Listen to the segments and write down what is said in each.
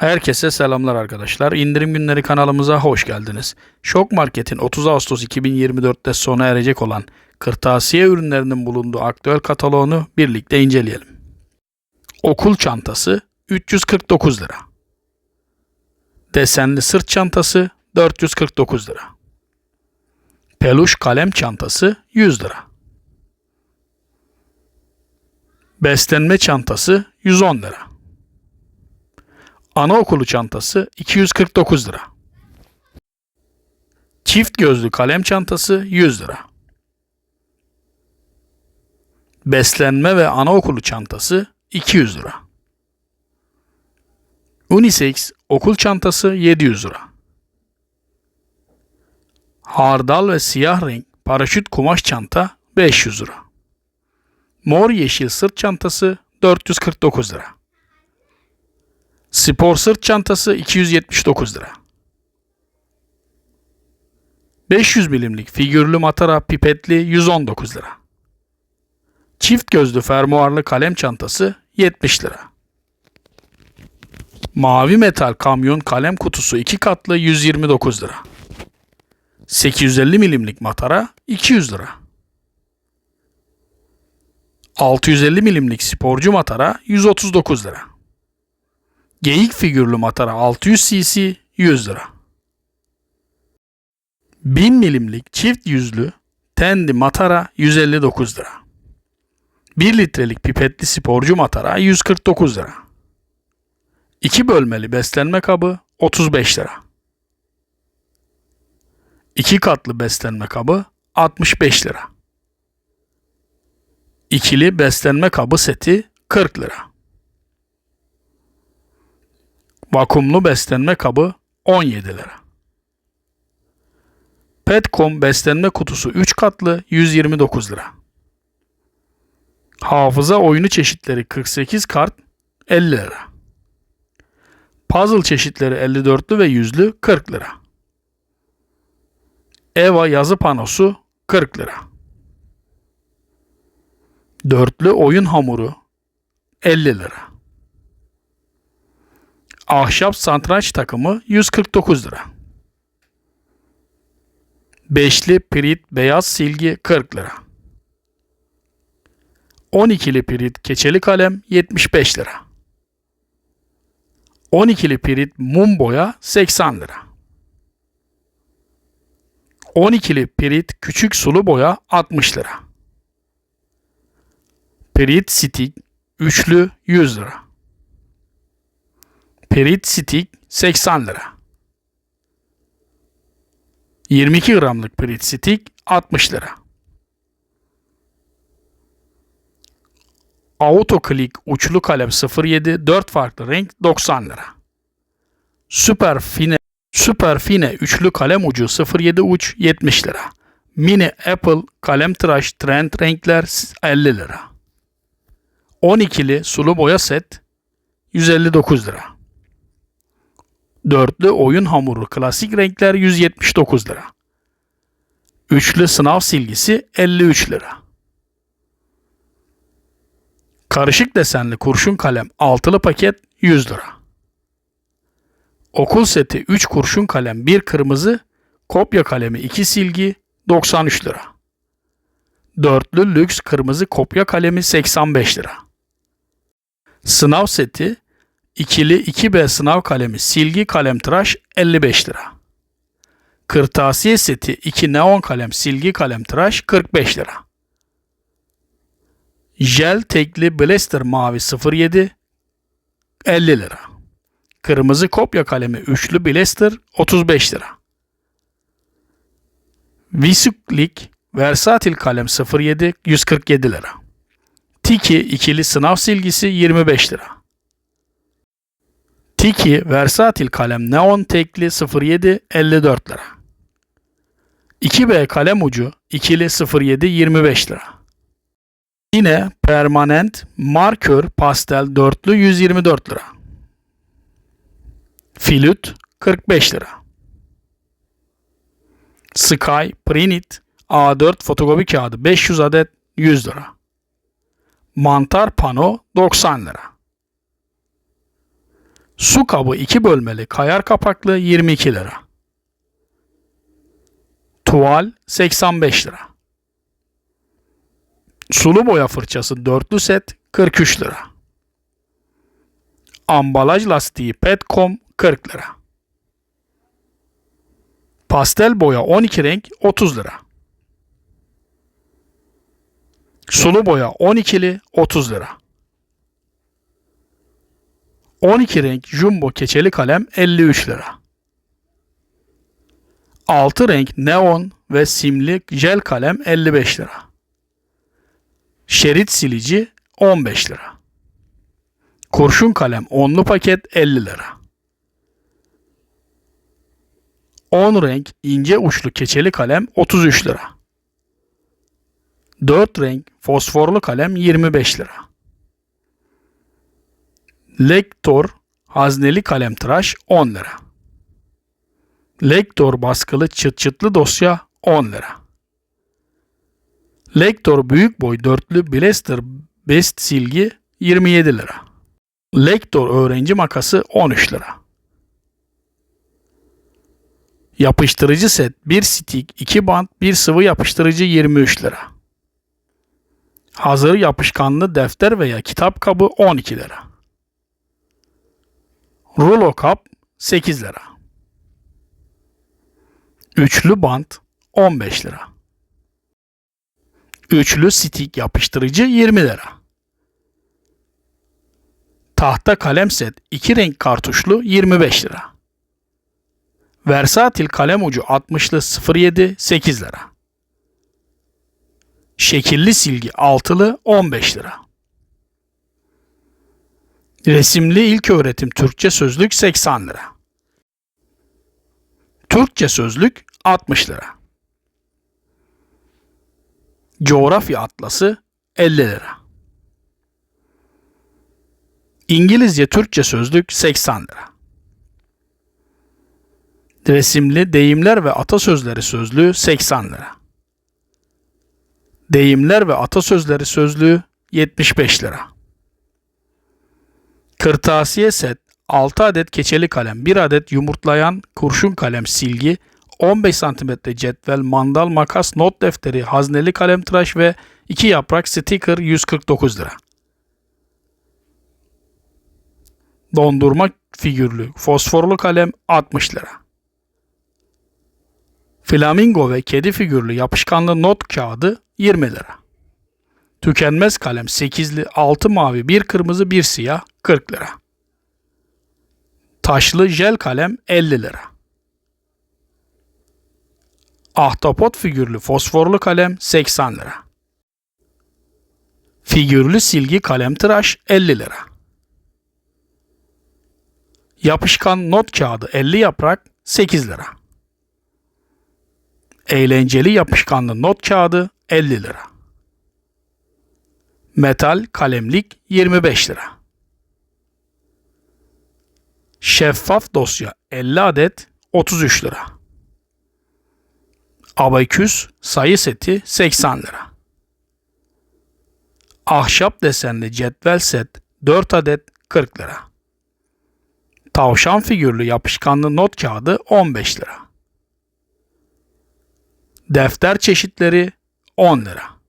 Herkese selamlar arkadaşlar. İndirim günleri kanalımıza hoş geldiniz. Şok Market'in 30 Ağustos 2024'te sona erecek olan kırtasiye ürünlerinin bulunduğu aktüel kataloğunu birlikte inceleyelim. Okul çantası 349 lira. Desenli sırt çantası 449 lira. Peluş kalem çantası 100 lira. Beslenme çantası 110 lira. Anaokulu çantası 249 lira. Çift gözlü kalem çantası 100 lira. Beslenme ve anaokulu çantası 200 lira. Unisex okul çantası 700 lira. Hardal ve siyah renk paraşüt kumaş çanta 500 lira. Mor yeşil sırt çantası 449 lira. Spor sırt çantası 279 lira. 500 milimlik figürlü matara pipetli 119 lira. Çift gözlü fermuarlı kalem çantası 70 lira. Mavi metal kamyon kalem kutusu 2 katlı 129 lira. 850 milimlik matara 200 lira. 650 milimlik sporcu matara 139 lira. Geyik figürlü matara 600 cc 100 lira. 1000 milimlik çift yüzlü tendi matara 159 lira. 1 litrelik pipetli sporcu matara 149 lira. 2 bölmeli beslenme kabı 35 lira. 2 katlı beslenme kabı 65 lira. İkili beslenme kabı seti 40 lira. Vakumlu beslenme kabı 17 lira. Petcom beslenme kutusu 3 katlı 129 lira. Hafıza oyunu çeşitleri 48 kart 50 lira. Puzzle çeşitleri 54'lü ve 100'lü 40 lira. Eva yazı panosu 40 lira. Dörtlü oyun hamuru 50 lira. Ahşap satranç takımı 149 lira. Beşli pirit beyaz silgi 40 lira. 12'li pirit keçeli kalem 75 lira. 12'li pirit mum boya 80 lira. 12'li pirit küçük sulu boya 60 lira. Pirit stick üçlü 100 lira. Perit stick 80 lira. 22 gramlık perit stick 60 lira. Autoclick uçlu kalem 07 4 farklı renk 90 lira. Süper fine Süper fine üçlü kalem ucu 07 uç 70 lira. Mini Apple kalem tıraş trend renkler 50 lira. 12'li sulu boya set 159 lira. Dörtlü oyun hamuru klasik renkler 179 lira. Üçlü sınav silgisi 53 lira. Karışık desenli kurşun kalem altılı paket 100 lira. Okul seti 3 kurşun kalem 1 kırmızı, kopya kalemi 2 silgi 93 lira. Dörtlü lüks kırmızı kopya kalemi 85 lira. Sınav seti İkili 2B sınav kalemi silgi kalem tıraş 55 lira. Kırtasiye seti 2 neon kalem silgi kalem tıraş 45 lira. Jel tekli blaster mavi 07 50 lira. Kırmızı kopya kalemi üçlü blaster 35 lira. Visuklik versatil kalem 07 147 lira. Tiki ikili sınav silgisi 25 lira. Tiki Versatil kalem neon tekli 07 54 lira. 2B kalem ucu ikili 07 25 lira. Yine permanent markör pastel dörtlü 124 lira. Filüt 45 lira. Sky Prinit A4 fotokopi kağıdı 500 adet 100 lira. Mantar pano 90 lira. Su kabı 2 bölmeli kayar kapaklı 22 lira. Tuval 85 lira. Sulu boya fırçası dörtlü set 43 lira. Ambalaj lastiği Petcom 40 lira. Pastel boya 12 renk 30 lira. Sulu boya 12'li 30 lira. 12 renk jumbo keçeli kalem 53 lira. 6 renk neon ve simli jel kalem 55 lira. Şerit silici 15 lira. Kurşun kalem onlu paket 50 lira. 10 renk ince uçlu keçeli kalem 33 lira. 4 renk fosforlu kalem 25 lira. Lektor hazneli kalem tıraş 10 lira. Lektor baskılı çıt çıtlı dosya 10 lira. Lektor büyük boy dörtlü Blaster Best silgi 27 lira. Lektor öğrenci makası 13 lira. Yapıştırıcı set 1 stick 2 bant 1 sıvı yapıştırıcı 23 lira. Hazır yapışkanlı defter veya kitap kabı 12 lira. Rulo kap 8 lira. Üçlü bant 15 lira. Üçlü stick yapıştırıcı 20 lira. Tahta kalem set 2 renk kartuşlu 25 lira. Versatil kalem ucu 60'lı 07 8 lira. Şekilli silgi altılı 15 lira. Resimli ilk öğretim Türkçe sözlük 80 lira. Türkçe sözlük 60 lira. Coğrafya atlası 50 lira. İngilizce Türkçe sözlük 80 lira. Resimli deyimler ve atasözleri sözlüğü 80 lira. Deyimler ve atasözleri sözlüğü 75 lira. Kırtasiye set 6 adet keçeli kalem, 1 adet yumurtlayan kurşun kalem silgi, 15 cm cetvel, mandal, makas, not defteri, hazneli kalem tıraş ve 2 yaprak sticker 149 lira. Dondurma figürlü fosforlu kalem 60 lira. Flamingo ve kedi figürlü yapışkanlı not kağıdı 20 lira. Tükenmez kalem 8'li 6 mavi 1 kırmızı 1 siyah 40 lira. Taşlı jel kalem 50 lira. Ahtapot figürlü fosforlu kalem 80 lira. Figürlü silgi kalem tıraş 50 lira. Yapışkan not kağıdı 50 yaprak 8 lira. Eğlenceli yapışkanlı not kağıdı 50 lira. Metal kalemlik 25 lira. Şeffaf dosya 50 adet 33 lira. Abaküs sayı seti 80 lira. Ahşap desenli cetvel set 4 adet 40 lira. Tavşan figürlü yapışkanlı not kağıdı 15 lira. Defter çeşitleri 10 lira.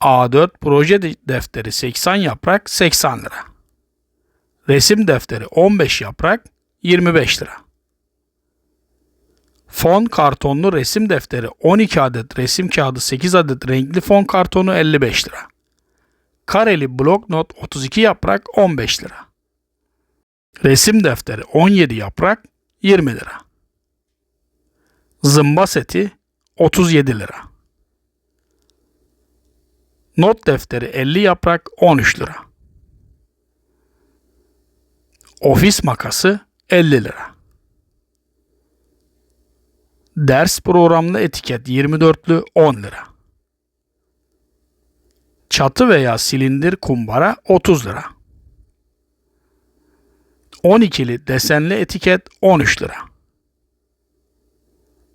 A4 proje defteri 80 yaprak 80 lira. Resim defteri 15 yaprak 25 lira. Fon kartonlu resim defteri 12 adet resim kağıdı 8 adet renkli fon kartonu 55 lira. Kareli bloknot 32 yaprak 15 lira. Resim defteri 17 yaprak 20 lira. Zımba seti 37 lira. Not defteri 50 yaprak 13 lira. Ofis makası 50 lira. Ders programlı etiket 24'lü 10 lira. Çatı veya silindir kumbara 30 lira. 12'li desenli etiket 13 lira.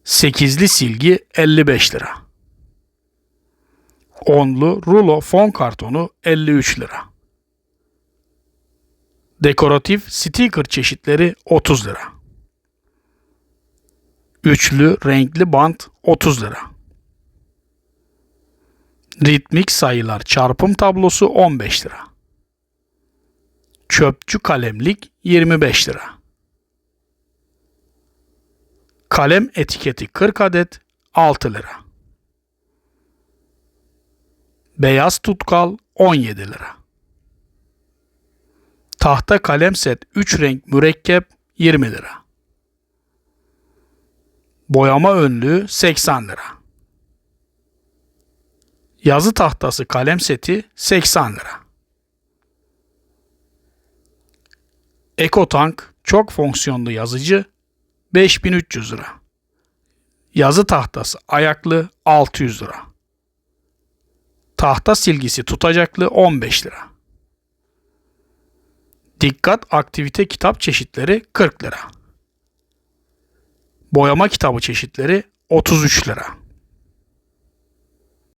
8'li silgi 55 lira. 10'lu rulo fon kartonu 53 lira. Dekoratif sticker çeşitleri 30 lira. Üçlü renkli bant 30 lira. Ritmik sayılar çarpım tablosu 15 lira. Çöpçü kalemlik 25 lira. Kalem etiketi 40 adet 6 lira. Beyaz tutkal 17 lira. Tahta kalem set 3 renk mürekkep 20 lira. Boyama önlüğü 80 lira. Yazı tahtası kalem seti 80 lira. EcoTank çok fonksiyonlu yazıcı 5300 lira. Yazı tahtası ayaklı 600 lira. Tahta silgisi tutacaklı 15 lira. Dikkat aktivite kitap çeşitleri 40 lira. Boyama kitabı çeşitleri 33 lira.